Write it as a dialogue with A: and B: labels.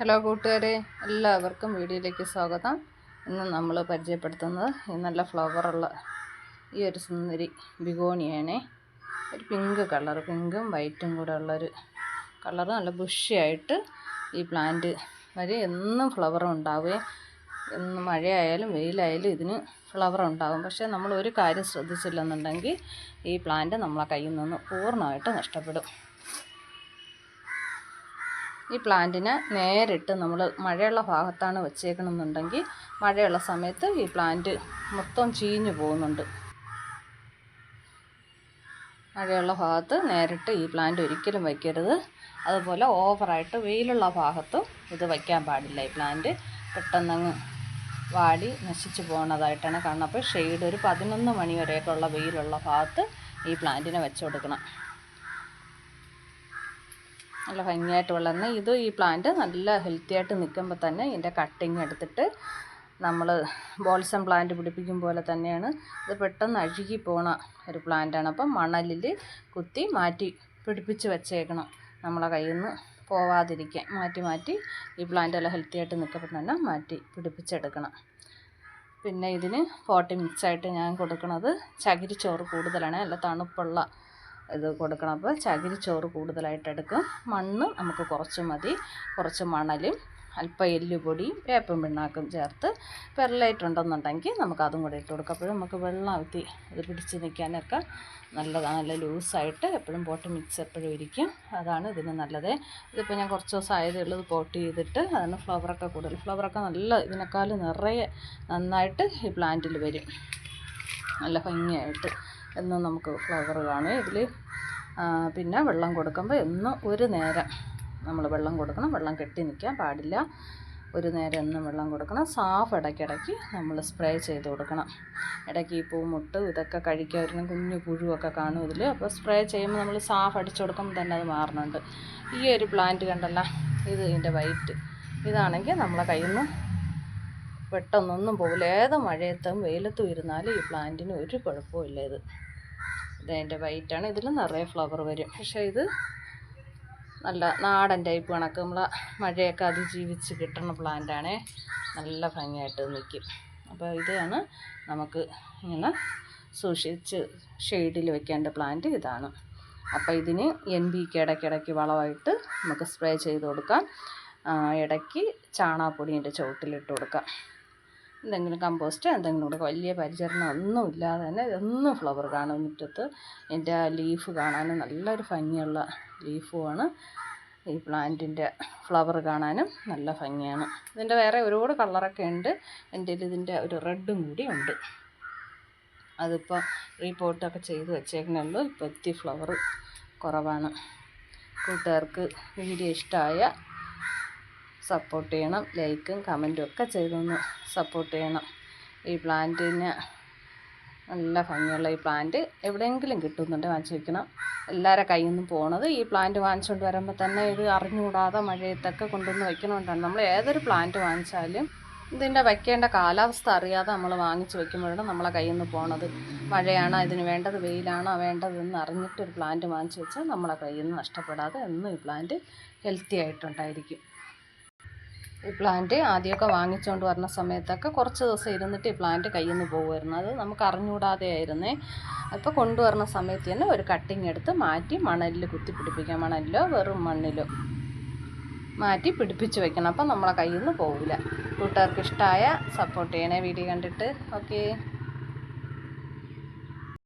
A: Hello കൂട്ടുകാരെ എല്ലാവർക്കും വീഡിയോയിലേക്ക് സ്വാഗതം. ഇന്ന് നമ്മൾ പരിചയപ്പെടുത്തുന്നത് ഈ നല്ല ഫ്ലവറുള്ള ഈ ഒരു സുന്ദരി ബിഗോണിയാണ്. ഒരു പിങ്ക് കളർ പിങ്കും വൈറ്റും കൂടെ ഉള്ളൊരു കളർ നല്ല ബുഷിയായിട്ട് ഈ പ്ലാന്റ് വരെ എന്നും ഫ്ലവർ ഉണ്ടാവുകയും എന്ന് മഴയായാലും വെയിലായാലും ഇതിന് ഫ്ലവർ ഉണ്ടാകും പക്ഷേ നമ്മൾ ഒരു കാര്യം ശ്രദ്ധിച്ചില്ലെന്നുണ്ടെങ്കിൽ ഈ പ്ലാന്റ് നമ്മളെ കയ്യിൽ നിന്ന് പൂർണമായിട്ട് നഷ്ടപ്പെടും. ഈ പ്ലാന്റിനെ നേരിട്ട് നമ്മൾ മഴയുള്ള ഭാഗത്താണ് വെച്ചേക്കണമെന്നുണ്ടെങ്കിൽ മഴയുള്ള സമയത്ത് ഈ പ്ലാന്റ് മൊത്തം ചീഞ്ഞു പോകുന്നുണ്ട്. മഴയുള്ള ഭാഗത്ത് നേരിട്ട് ഈ പ്ലാന്റ് ഒരിക്കലും വയ്ക്കരുത് അതുപോലെ ഓവറായിട്ട് വെയിലുള്ള ഭാഗത്തും ഇത് വയ്ക്കാൻ പാടില്ല. ഈ പ്ലാന്റ് പെട്ടെന്നങ്ങ് വാടി നശിച്ചു പോകുന്നതായിട്ടാണ് കാണുന്നത്. അപ്പോൾ ഷെയ്ഡ് ഒരു പതിനൊന്ന് മണി വരെയൊക്കെ ഉള്ള വെയിലുള്ള ഭാഗത്ത് ഈ പ്ലാന്റിനെ വെച്ചു കൊടുക്കണം. നല്ല ഭംഗിയായിട്ട് വളർന്ന് ഇത് ഈ പ്ലാന്റ് നല്ല ഹെൽത്തി ആയിട്ട് നിൽക്കുമ്പോൾ തന്നെ ഇതിന്റെ കട്ടിങ് എടുത്തിട്ട് നമ്മൾ ബോൾസം പ്ലാന്റ് പിടിപ്പിക്കും പോലെ തന്നെയാണ്. ഇത് പെട്ടെന്ന് അഴുകി പോണ ഒരു പ്ലാന്റാണ് അപ്പം മണലിൽ കുത്തി മാറ്റി പിടിപ്പിച്ച് വെച്ചേക്കണം. നമ്മളെ കയ്യിൽ നിന്ന് പോവാതിരിക്കാൻ മാറ്റി മാറ്റി ഈ പ്ലാന്റ് എല്ലാം ഹെൽത്തി ആയിട്ട് നിൽക്കുമ്പോൾ തന്നെ മാറ്റി പിടിപ്പിച്ചെടുക്കണം. പിന്നെ ഇതിന് പോട്ടി മിക്സായിട്ട് ഞാൻ കൊടുക്കുന്നത് ചകിരിച്ചോറ് കൂടുതലാണ്. നല്ല തണുപ്പുള്ള ഇത് കൊടുക്കണം. അപ്പോൾ ചകിരിച്ചോറ് കൂടുതലായിട്ട് എടുക്കും. മണ്ണ് നമുക്ക് കുറച്ച് മതി. കുറച്ച് മണലും അല്പം എല്ലുപൊടിയും വേപ്പും പിണ്ണാക്കും ചേർത്ത് പെർലൈറ്റ് ഉണ്ടെന്നുണ്ടെങ്കിൽ നമുക്ക് അതും കൂടെ ഇട്ട് കൊടുക്കാം. അപ്പോഴും നമുക്ക് വെള്ളം അത്തി ഇത് പിടിച്ച് നിൽക്കാനൊക്കെ നല്ലതാണ്. നല്ല ലൂസായിട്ട് എപ്പോഴും പോട്ട് മിക്സ് എപ്പോഴും ഇരിക്കും. അതാണ് ഇതിന് നല്ലത്. ഇതിപ്പോൾ ഞാൻ കുറച്ച് ദിവസം ആയതേ ഉള്ളത് പോട്ട് ചെയ്തിട്ട്. അതാണ് ഫ്ലവറൊക്കെ കൂടുതൽ. ഫ്ലവറൊക്കെ നല്ല ഇതിനേക്കാൾ നിറയെ നന്നായിട്ട് ഈ പ്ലാന്റിൽ വരും. നല്ല ഭംഗിയായിട്ട്. എന്നും നമുക്ക് ഫ്ലവർ കാണും ഇതിൽ പിന്നെ വെള്ളം കൊടുക്കുമ്പോൾ എന്നും ഒരു നേരം നമ്മൾ വെള്ളം കൊടുക്കണം. വെള്ളം കെട്ടി നിൽക്കാൻ പാടില്ല. ഒരു നേരം എന്നും വെള്ളം കൊടുക്കണം. സാഫ് ഇടയ്ക്കിടയ്ക്ക് നമ്മൾ സ്പ്രേ ചെയ്ത് കൊടുക്കണം. ഇടയ്ക്ക് ഈ പൂമുട്ട് ഇതൊക്കെ കഴിക്കാൻ ഒരു കുഞ്ഞു പുഴുവൊക്കെ കാണും ഇതിൽ അപ്പോൾ സ്പ്രേ ചെയ്യുമ്പോൾ നമ്മൾ സാഫ് അടിച്ചു കൊടുക്കുമ്പോൾ തന്നെ അത് മാറുന്നുണ്ട്. ഈ ഒരു പ്ലാന്റ് കണ്ടല്ല ഇത് ഇതിന്റെ വൈറ്റ് ഇതാണെങ്കിൽ നമ്മളെ കയ്യിൽ നിന്ന് പെട്ടെന്നൊന്നും പോകില്ല ഏത് മഴയത്തും വെയിലത്തും ഇരുന്നാലും ഈ പ്ലാന്റിന് ഒരു കുഴപ്പമില്ല ഇത്. ഇതിന്റെ വൈറ്റാണ് ഇതിൽ നിറയെ ഫ്ലവർ വരും. പക്ഷേ ഇത് നല്ല നാടൻ ടൈപ്പ് കണക്ക്. നമ്മൾ മഴയൊക്കെ അതിജീവിച്ച് കിട്ടുന്ന പ്ലാന്റാണ് നല്ല ഭംഗിയായിട്ട് നിൽക്കും അപ്പോൾ ഇതാണ് നമുക്ക് ഇങ്ങനെ സൂക്ഷിച്ച് ഷെയ്ഡിൽ വെക്കേണ്ട പ്ലാന്റ് ഇതാണ്. അപ്പോൾ ഇതിന് എൻ ബിക്ക് ഇടയ്ക്കിടയ്ക്ക് വളമായിട്ട് നമുക്ക് സ്പ്രേ ചെയ്ത് കൊടുക്കാം. ഇടയ്ക്ക് ചാണകപ്പൊടിന്റെ ചുവട്ടിലിട്ട് കൊടുക്കാം. എന്തെങ്കിലും കമ്പോസ്റ്റ് എന്തെങ്കിലും കൂടെ വലിയ പരിചരണം ഒന്നും ഇല്ലാതെ തന്നെ ഇതൊന്നും ഫ്ലവർ കാണും മുറ്റത്ത്. എന്റെ ആ ലീഫ് കാണാനും നല്ലൊരു ഭംഗിയുള്ള ലീഫുമാണ്. ഈ പ്ലാന്റിന്റെ ഫ്ലവർ കാണാനും നല്ല ഭംഗിയാണ്. ഇതിന്റെ വേറെ ഒരുപാട് കളറൊക്കെ ഉണ്ട്. എന്റെ ഇതിന്റെ ഒരു റെഡും കൂടി ഉണ്ട്. അതിപ്പോൾ റീപോർട്ടൊക്കെ ചെയ്ത് വെച്ചേക്കണേ ഉള്ളൂ ഇപ്പോൾ എത്തി ഫ്ലവർ കുറവാണ്. കൂട്ടുകാർക്ക് വീഡിയോ ഇഷ്ടമായ സപ്പോർട്ട് ചെയ്യണം. ലൈക്കും കമന്റും ഒക്കെ ചെയ്തൊന്ന് സപ്പോർട്ട് ചെയ്യണം. ഈ പ്ലാന്റിന് നല്ല ഭംഗിയുള്ള ഈ പ്ലാന്റ് എവിടെയെങ്കിലും കിട്ടുന്നുണ്ട് വാങ്ങിച്ചു വയ്ക്കണം എല്ലാവരുടെ കയ്യിൽ നിന്നും പോണത് ഈ പ്ലാന്റ് വാങ്ങിച്ചുകൊണ്ട് വരുമ്പോൾ തന്നെ ഇത് അറിഞ്ഞുകൂടാതെ മഴയത്തൊക്കെ കൊണ്ടുവന്ന് വയ്ക്കണമെന്നാണ് നമ്മൾ ഏതൊരു പ്ലാന്റ് വാങ്ങിച്ചാലും ഇതിന്റെ വയ്ക്കേണ്ട കാലാവസ്ഥ അറിയാതെ നമ്മൾ വാങ്ങിച്ച് വെക്കുമ്പോഴാണ് നമ്മളെ കയ്യിൽ നിന്ന് പോണത്. മഴയാണോ ഇതിന് വേണ്ടത് വെയിലാണോ വേണ്ടതെന്ന് അറിഞ്ഞിട്ട് ഒരു പ്ലാന്റ് വാങ്ങിച്ച് വെച്ചാൽ നമ്മളെ കയ്യിൽ നിന്ന് നഷ്ടപ്പെടാതെ എന്നും ഈ പ്ലാന്റ് ഹെൽത്തി ആയിട്ടുണ്ടായിരിക്കും. ഈ പ്ലാന്റ് ആദ്യമൊക്കെ വാങ്ങിച്ചുകൊണ്ട് വരുന്ന സമയത്തൊക്കെ കുറച്ച് ദിവസം ഇരുന്നിട്ട് ഈ പ്ലാന്റ് കയ്യിൽ നിന്ന് പോകുമായിരുന്നു അത് നമുക്ക് അറിഞ്ഞുകൂടാതെ ആയിരുന്നേ അപ്പോൾ കൊണ്ടുവരുന്ന സമയത്ത് തന്നെ ഒരു കട്ടിങ് എടുത്ത് മാറ്റി മണലിൽ കുത്തി പിടിപ്പിക്കാം. മണലിലോ വെറും മണ്ണിലോ മാറ്റി പിടിപ്പിച്ച് വെക്കണം. അപ്പം നമ്മളെ കയ്യിൽ നിന്ന് പോവില്ല. കൂട്ടുകാർക്ക് ഇഷ്ടമായ സപ്പോർട്ട് ചെയ്യണേ. വീഡിയോ കണ്ടിട്ട്. ഓക്കേ